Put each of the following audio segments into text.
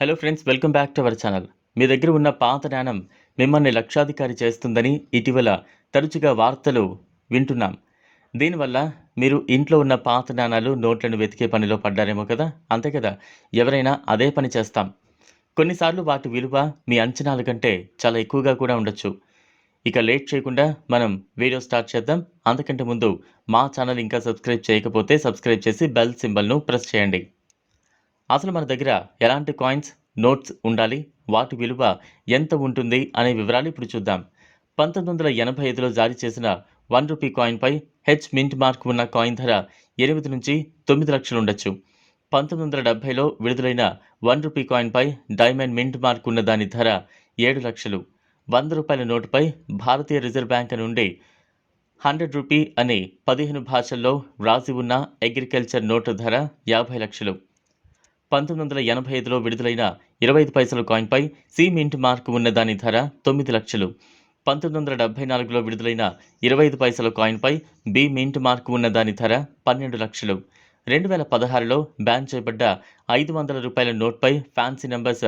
Hello friends welcome back to our channel మీ దగ్గర ఉన్న పాత జ్ఞానం మిమ్మల్ని లక్షాధికారి చేస్తుందని ఇటీవల తరచుగా వార్తలు వింటున్నాం. దీనివల్ల మీరు ఇంట్లో ఉన్న పాత నాణాలు నోట్లను వెతికే పనిలో పడ్డారేమో కదా? అంతే కదా? ఎవరైనా అదే పని చేస్తాం. కొన్నిసార్లు వాటి విలువ మీ అంచనాల కంటే చాలా ఎక్కువగా కూడా ఉండొచ్చు. ఇక లేట్ చేయకుండా మనం వీడియో స్టార్ట్ చేద్దాం. అంతకంటే ముందు మా ఛానల్ ఇంకా సబ్స్క్రైబ్ చేయకపోతే సబ్స్క్రైబ్ చేసి బెల్ సింబల్ను ప్రెస్ చేయండి. అసలు మన దగ్గర ఎలాంటి కాయిన్స్ నోట్స్ ఉండాలి? వాటి విలువ ఎంత ఉంటుంది? అనే వివరాలు ఇప్పుడు చూద్దాం. పంతొమ్మిది వందల ఎనభై ఐదులో జారీ చేసిన వన్ రూపీ కాయిన్పై హెచ్ మింట్ మార్క్ ఉన్న కాయిన్ ధర ఎనిమిది నుంచి తొమ్మిది లక్షలు ఉండొచ్చు. పంతొమ్మిది వందల డెబ్బైలో విడుదలైన వన్ రూపీ కాయిన్పై డైమండ్ మింట్ మార్క్ ఉన్న దాని ధర ఏడు లక్షలు. వంద రూపాయల నోటుపై భారతీయ రిజర్వ్ బ్యాంక్ నుండి హండ్రెడ్ రూపీ అనే పదిహేను భాషల్లో వ్రాసి ఉన్న అగ్రికల్చర్ నోటు ధర యాభై లక్షలు. పంతొమ్మిది వందల ఎనభై ఐదులో విడుదలైన ఇరవై ఐదు పైసల కాయిన్పై సి మింట్ మార్క్ ఉన్న దాని ధర తొమ్మిది లక్షలు. పంతొమ్మిది వందల డెబ్బై నాలుగులో విడుదలైన ఇరవై ఐదు పైసల కాయిన్పై బి మింట్ మార్క్ ఉన్న దాని ధర పన్నెండు లక్షలు. రెండు వేల పదహారులో బ్యాన్ చేయబడ్డ ఐదు వందల రూపాయల నోట్పై fancy numbers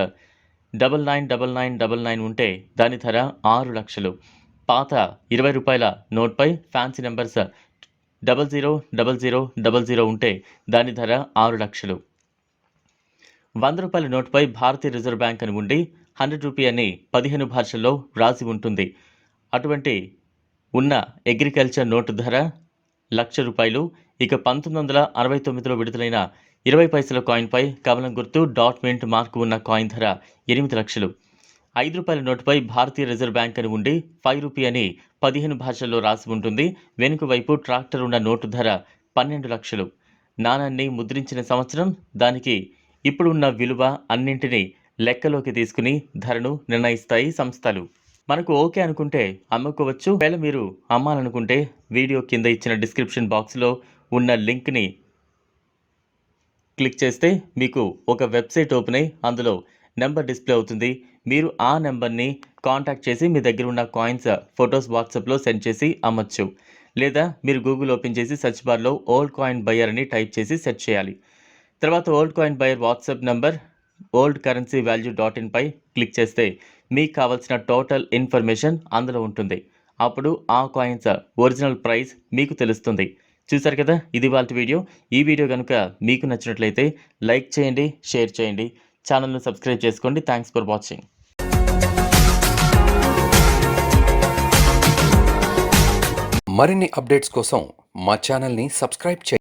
double nine double nine double nine ఉంటే దాని ధర ఆరు లక్షలు. పాత ఇరవై రూపాయల నోట్పై fancy numbers double zero double zero double zero ఉంటే దాని ధర ఆరు లక్షలు. వంద రూపాయల నోటుపై భారతీయ రిజర్వ్ బ్యాంక్ అని ఉండి హండ్రెడ్ రూపీ అని పదిహేను భాషల్లో రాసి ఉంటుంది. అటువంటి ఉన్న అగ్రికల్చర్ నోటు ధర లక్ష రూపాయలు. ఇక పంతొమ్మిది వందల అరవై తొమ్మిదిలో విడుదలైన ఇరవై పైసల కాయిన్పై కమలం గుర్తు డాట్ మింట్ మార్క్ ఉన్న కాయిన్ ధర ఎనిమిది లక్షలు. ఐదు రూపాయల నోటుపై భారతీయ రిజర్వ్ బ్యాంక్ అని ఉండి ఫైవ్ రూపీ అని పదిహేను భాషల్లో రాసి ఉంటుంది. వెనుక వైపు ట్రాక్టర్ ఉన్న నోటు ధర పన్నెండు లక్షలు. నాణాన్ని ముద్రించిన సంవత్సరం దానికి ఇప్పుడున్న విలువ అన్నింటినీ లెక్కలోకి తీసుకుని ధరను నిర్ణయిస్తాయి సంస్థలు. మనకు ఓకే అనుకుంటే అమ్ముకోవచ్చు. ఒకవేళ మీరు అమ్మాలనుకుంటే వీడియో కింద ఇచ్చిన డిస్క్రిప్షన్ బాక్స్లో ఉన్న లింక్ని క్లిక్ చేస్తే మీకు ఒక వెబ్సైట్ ఓపెన్ అయి అందులో నెంబర్ డిస్ప్లే అవుతుంది. మీరు ఆ నెంబర్ని కాంటాక్ట్ చేసి మీ దగ్గర ఉన్న కాయిన్స్ ఫొటోస్ వాట్సాప్లో సెండ్ చేసి అమ్మచ్చు. లేదా మీరు గూగుల్ ఓపెన్ చేసి సెర్చ్ బార్లో ఓల్డ్ కాయిన్ బయ్యర్ అని టైప్ చేసి సెర్చ్ చేయాలి. తర్వాత old coin buyer WhatsApp number old currency value dot ఇన్పై click చేస్తే మీకు కావాల్సిన టోటల్ ఇన్ఫర్మేషన్ అందులో ఉంటుంది. అప్పుడు ఆ కాయిన్స్ ఒరిజినల్ ప్రైస్ మీకు తెలుస్తుంది. చూసారు కదా? ఇది వాళ్ళ వీడియో. ఈ వీడియో కనుక మీకు నచ్చినట్లయితే లైక్ చేయండి షేర్ చేయండి. ఛానల్ను సబ్స్క్రైబ్ చేసుకోండి. Thanks for watching. మరిన్ని అప్డేట్స్ కోసం మా ఛానల్ని సబ్స్క్రైబ్ చేయండి.